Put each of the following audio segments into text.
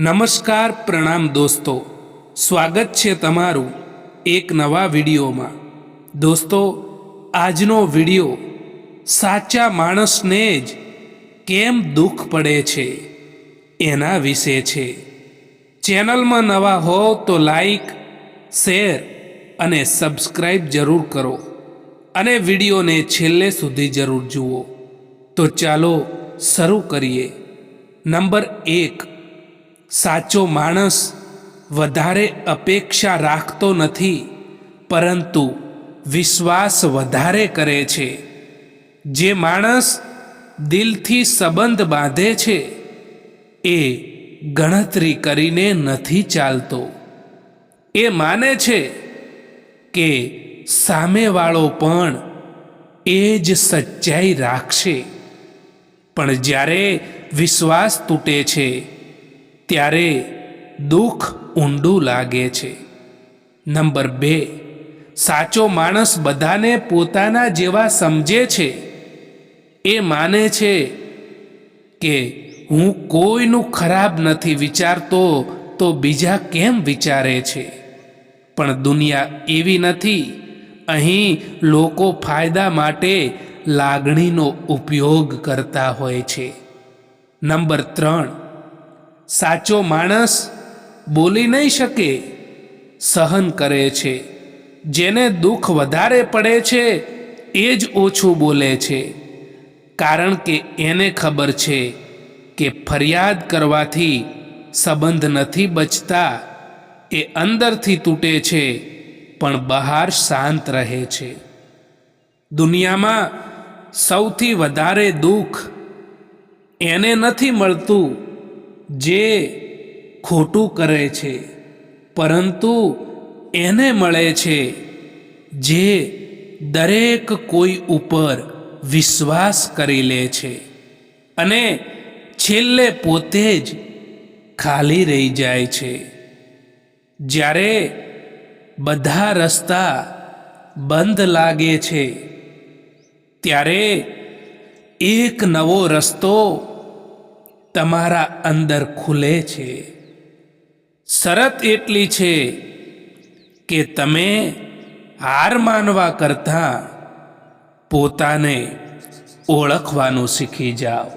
નમસ્કાર પ્રણામ દોસ્તો. સ્વાગત છે તમારું એક નવા વિડીયોમાં. દોસ્તો, આજનો વીડિયો સાચા માણસને જ કેમ દુઃખ પડે છે એના વિશે છે. ચેનલમાં નવા હો તો લાઈક, શેર અને સબસ્ક્રાઈબ જરૂર કરો અને વિડીયોને છેલ્લે સુધી જરૂર જુઓ. તો ચાલો શરૂ કરીએ. નંબર એક. સાચો માણસ વધારે અપેક્ષા રાખતો નથી, પરંતુ વિશ્વાસ વધારે કરે છે. જે માણસ દિલથી સંબંધ બાંધે છે, એ ગણતરી કરીને નથી ચાલતો. એ માને છે કે સામેવાળો પણ એ જ સચ્ચાઈ રાખશે. પણ જ્યારે વિશ્વાસ તૂટે છે ત્યારે દુઃખ ઊંડું લાગે છે. નંબર બે, સાચો માણસ બધાને પોતાના જેવા સમજે છે. એ માને છે કે હું કોઈનું ખરાબ નથી વિચારતો તો બીજા કેમ વિચારે છે? પણ દુનિયા એવી નથી. અહીં લોકો ફાયદા માટે લાગણીનો ઉપયોગ કરતા હોય છે. નંબર ત્રણ સાચો માણસ બોલી નહીં શકે, સહન કરે છે. જેને દુઃખ વધારે પડે છે, એ જ ઓછું બોલે છે. કારણ કે એને ખબર છે કે ફરિયાદ કરવાથી સંબંધ નથી બચતા, એ અંદરથી તૂટે છે, પણ બહાર શાંત રહે છે. દુનિયામાં સૌથી વધારે દુઃખ એને નથી મળતું જે ખોટું કરે છે, પરંતુ એને મળે છે, જે દરેક કોઈ ઉપર વિશ્વાસ કરી લે છે. અને છેલ્લે પોતે જ ખાલી રહી જાય છે. જ્યારે બધા રસ્તા બંધ લાગે છે, ત્યારે એક નવો રસ્તો તમારા અંદર ખુલે છે. શરત એટલી છે કે તમે હાર માનવા કરતા પોતાને ઓળખવાનું શીખી જાઓ.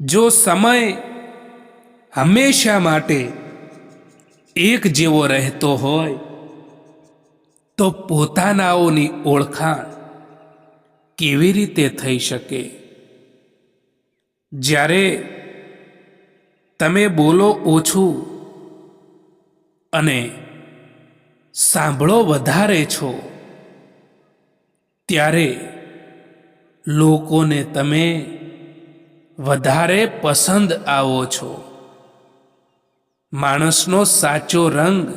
જો સમય હંમેશા માટે એક જેવો રહેતો હોય, તો પોતાનાઓની ઓળખાણ કેવી રીતે થઈ શકે? જ્યારે તમે બોલો ઓછું અને સાંભળો વધારે છો, ત્યારે લોકોને તમે વધારે પસંદ આવો છો. માણસનો સાચો રંગ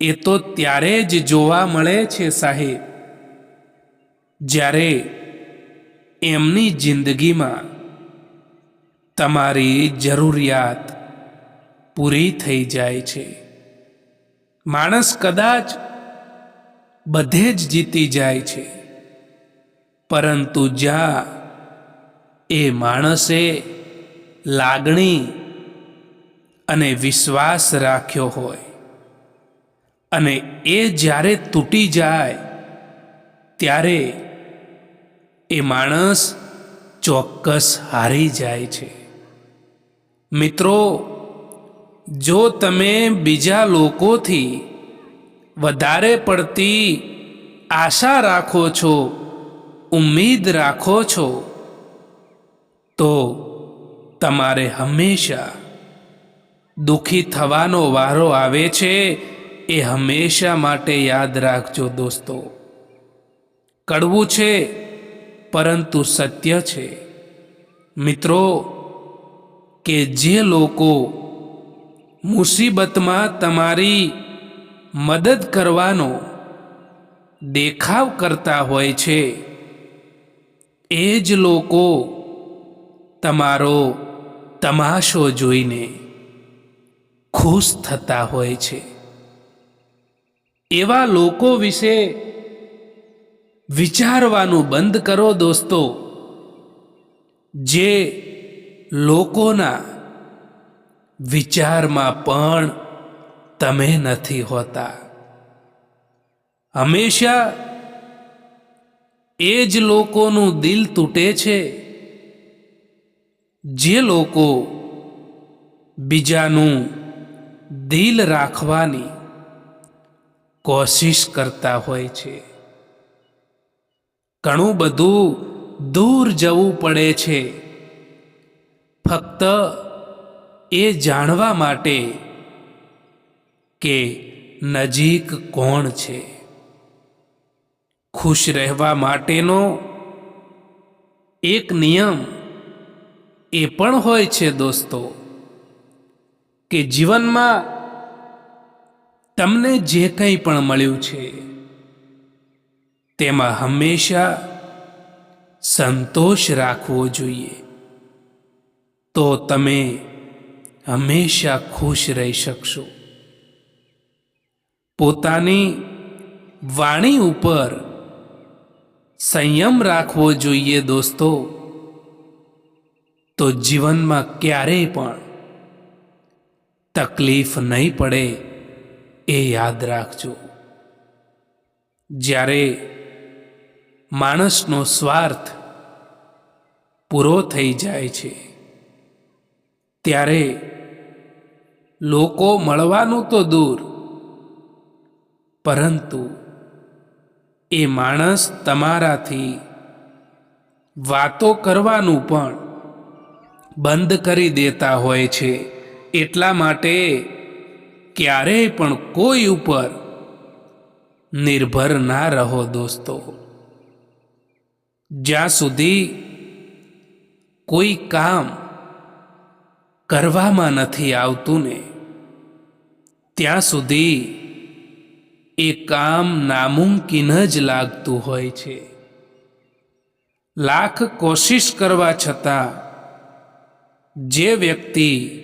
એ તો ત્યારે જ જોવા મળે છે સાહેબ, જ્યારે એમની જિંદગીમાં તમારી જરૂરિયાત પૂરી થઈ જાય છે. માણસ કદાચ બધે જ જીતી જાય છે, પરંતુ જ્યાં એ માણસે લાગણી અને વિશ્વાસ રાખ્યો હોય અને એ જ્યારે તૂટી જાય, ત્યારે એ માણસ ચોક્કસ હારી જાય છે. મિત્રો, જો તમે બીજા લોકોથી વધારે પડતી આશા રાખો છો, ઉમ્મીદ રાખો છો, તો તમારે હંમેશા દુઃખી થવાનો વારો આવે છે, એ હંમેશા માટે યાદ રાખજો દોસ્તો. કડવું છે પરંતુ સત્ય છે. મિત્રો, કે જે લોકો મુસીબતમાં તમારી મદદ કરવાનો દેખાવ કરતા હોય છે, એ જ લોકો તમારો તમાશો જોઈને ખુશ થતા હોય છે. એવા લોકો વિશે વિચારવાનું બંધ કરો દોસ્તો. જે લોકોના વિચારમાં પણ તમે નથી હોતા. હંમેશા એ જ લોકોનું દિલ તૂટે છે, જે લોકો બીજાનું દિલ રાખવાની કોશિશ કરતા હોય છે. ઘણું બધું દૂર જવું પડે છે. ફક્ત એ જાણવા માટે કે નજીક કોણ છે. ખુશ રહેવા માટેનો એક નિયમ એ પણ હોય છે દોસ્તો, કે જીવનમાં તમને જે કંઈ પણ મળ્યું છે તેમાં હંમેશા સંતોષ રાખવો જોઈએ. તો તમે હંમેશા ખુશ રહી શકશો. પોતાની વાણી ઉપર સંયમ રાખવો જોઈએ દોસ્તો. તો જીવનમાં ક્યારેય પણ તકલીફ નહીં પડે એ યાદ રાખજો. જ્યારે માણસનો સ્વાર્થ પૂરો થઈ જાય છે. ત્યારે લોકો મળવાનું તો દૂર, પરંતુ એ માણસ તમારાથી વાતો કરવાનું પણ બંધ કરી દેતા હોય છે. એટલા માટે ક્યારેય પણ કોઈ ઉપર નિર્ભર ના રહો દોસ્તો. જ્યાં સુધી કોઈ કામ કરવામાં નથી આવતું ને, ત્યાં સુધી એ કામ નામુમકિન જ લાગતું હોય છે. લાખ કોશિશ કરવા છતાં જે વ્યક્તિ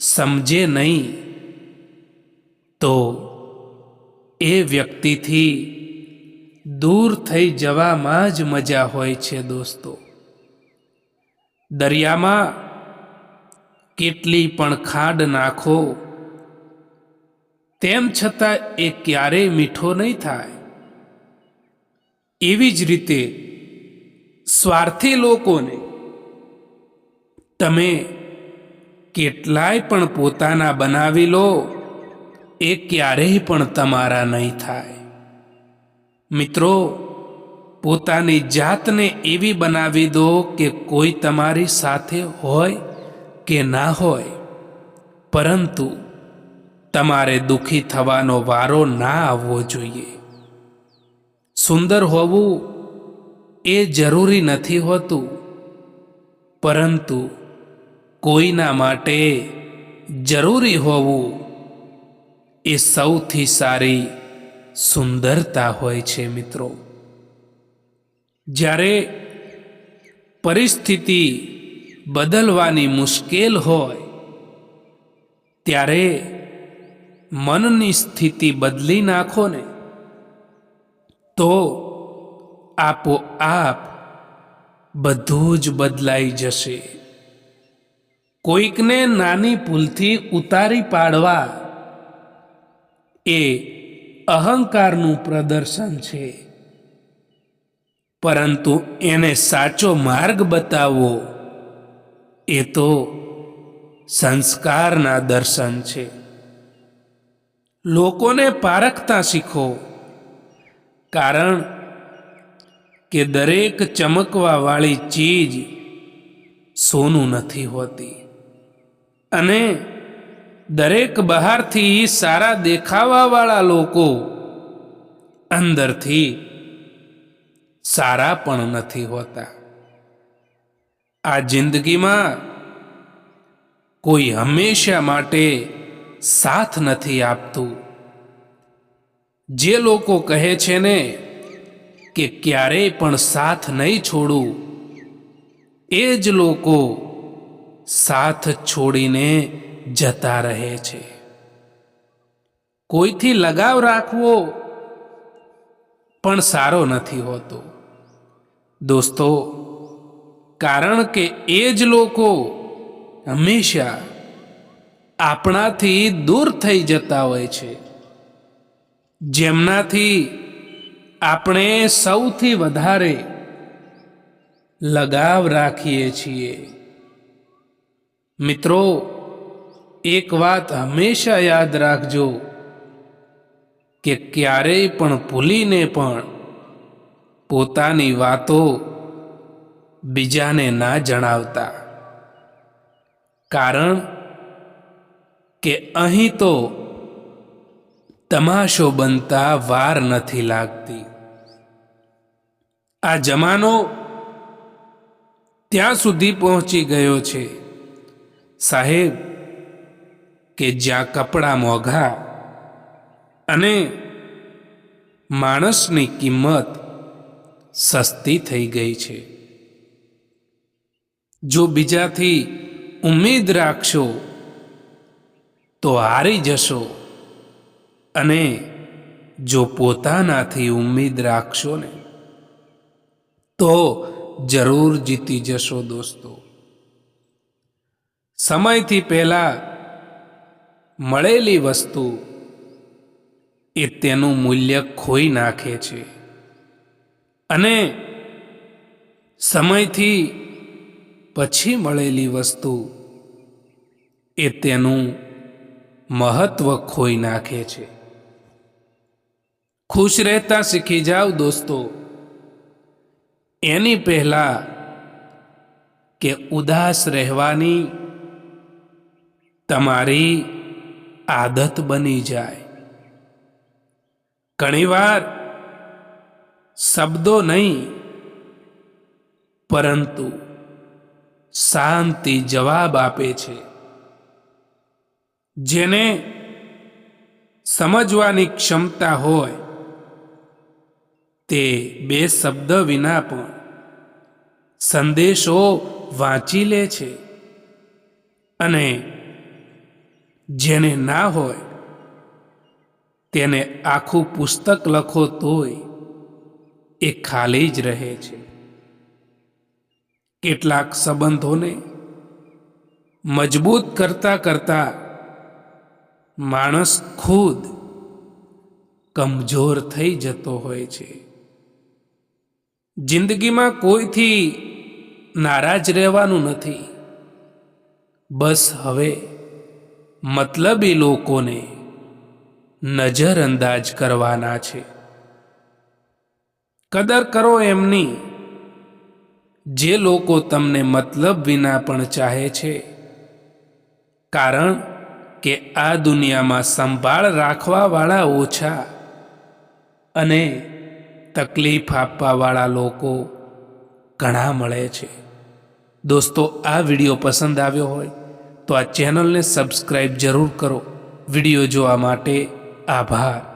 સમજે નહીં, તો એ વ્યક્તિથી દૂર થઈ જવામાં જ મજા હોય છે દોસ્તો. દરિયામાં કેટલી પણ ખાડ નાખો, તેમ છતાં એ ક્યારેય મીઠો નહીં થાય. એવી જ રીતે સ્વાર્થી લોકોને તમે કેટલાય પણ પોતાના બનાવી લો, એ ક્યારેય પણ તમારા નહીં થાય. મિત્રો, પોતાની જાતને એવી બનાવી દો કે કોઈ તમારી સાથે હોય કે ના હોય. પરંતુ તમારે દુઃખી થવાનો વારો ના આવવો જોઈએ. સુંદર હોવું એ જરૂરી નથી હોતું. પરંતુ કોઈના માટે જરૂરી હોવું એ સૌથી સારી સુંદરતા હોય છે મિત્રો. જ્યારે પરિસ્થિતિ બદલવાની મુશ્કેલ હોય, ત્યારે મનની સ્થિતિ બદલી નાખો ને, તો આપોઆપ બધું જ બદલાઈ જશે. કોઈકને નાની ભૂલથી ઉતારી પાડવા એ અહંકારનું પ્રદર્શન છે. પરંતુ એને સાચો માર્ગ બતાવવો, એ તો સંસ્કારના દર્શન છે. લોકોને પારખતા શીખો, કારણ કે દરેક ચમકવાવાળી ચીજ સોનું નથી હોતી. અને દરેક બહારથી સારા દેખાવાવાળા લોકો અંદરથી સારા પણ નથી હોતા. આ જિંદગીમાં કોઈ હંમેશા માટે સાથ નથી આપતું. જે લોકો કહે છે ને કે ક્યારેય પણ સાથ નહીં છોડું, એ જ લોકો સાથ છોડીને જતા રહે છે. કોઈથી લગાવ રાખવો પણ સારો નથી હોતો. દોસ્તો, કારણ કે એ જ લોકો હંમેશા આપણાથી દૂર થઈ જતા હોય છે. જેમનાથી આપણે સૌથી વધારે લગાવ રાખીએ છીએ. મિત્રો એક વાત હંમેશા યાદ રાખજો કે ક્યારેય પણ ભૂલીને પણ પોતાની વાતો બીજાને ના જણાવતા. કારણ કે અહીં તો તમાશો બનતા વાર નથી લાગતી. આ જમાનો ત્યાં સુધી પહોંચી ગયો છે. સાહેબ કે જ્યાં કપડાં મોંઘા અને માણસની કિંમત સસ્તી થઈ ગઈ છે. જો બીજાથી ઉમ્મીદ રાખશો, તો હારી જશો અને જો પોતાનાથી ઉમ્મીદ રાખશો ને, તો જરૂર જીતી જશો દોસ્તો. સમયથી પહેલા મળેલી વસ્તુ એ તેનું મૂલ્ય ખોઈ નાખે છે. અને સમયથી પછી મળેલી વસ્તુ એ તેનું મહત્વ ખોઈ નાખે છે. ખુશ રહેતા શીખી જાઓ દોસ્તો. એની પહેલા કે ઉદાસ રહેવાની તમારી આદત બની જાય. ઘણીવાર શબ્દો નહીં, પરંતુ શાંતિ જવાબ આપે છે. જેને સમજવાની ક્ષમતા હોય, તે બે શબ્દ વિના પણ સંદેશો વાંચી લે છે. અને જેને ના હોય, તેને આખું પુસ્તક લખો તોય એ ખાલી જ રહે છે. કેટલાક સંબંધોને મજબૂત કરતા કરતા માણસ ખુદ કમજોર થઈ જતો હોય છે. જિંદગીમાં કોઈથી નારાજ રહેવાનું નથી. બસ હવે મતલબી લોકોને નજરઅંદાજ કરવાના છે. કદર કરો એમની. જે લોકો તમને મતલબ વિના પણ ચાહે છે. કારણ કે આ દુનિયામાં સંભાળ રાખવાવાળા ઓછા અને તકલીફ આપવાવાળા લોકો ઘણા મળે છે. દોસ્તો, આ વીડિયો પસંદ આવ્યો હોય તો આ ચેનલને સબસ્ક્રાઈબ જરૂર કરો. વીડિયો જોવા માટે આભાર.